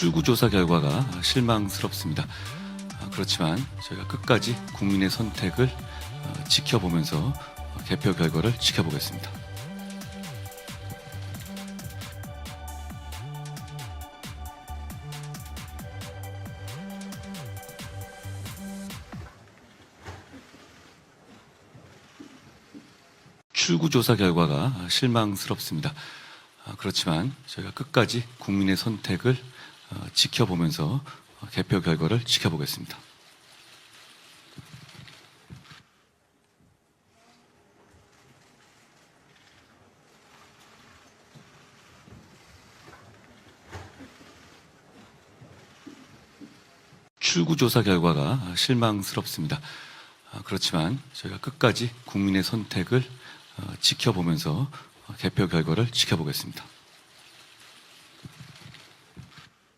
출구조사 결과가 실망스럽습니다. 아, 그렇지만 저희가 끝까지 국민의 선택을 어, 지켜보면서 어, 개표 결과를 지켜보겠습니다. 출구조사 결과가 실망스럽습니다. 아, 그렇지만 저희가 끝까지 국민의 선택을 어, 지켜보면서 어, 개표 결과를 지켜보겠습니다. 출구조사 결과가 실망스럽습니다. 아, 그렇지만 저희가 끝까지 국민의 선택을 어, 지켜보면서 어, 개표 결과를 지켜보겠습니다.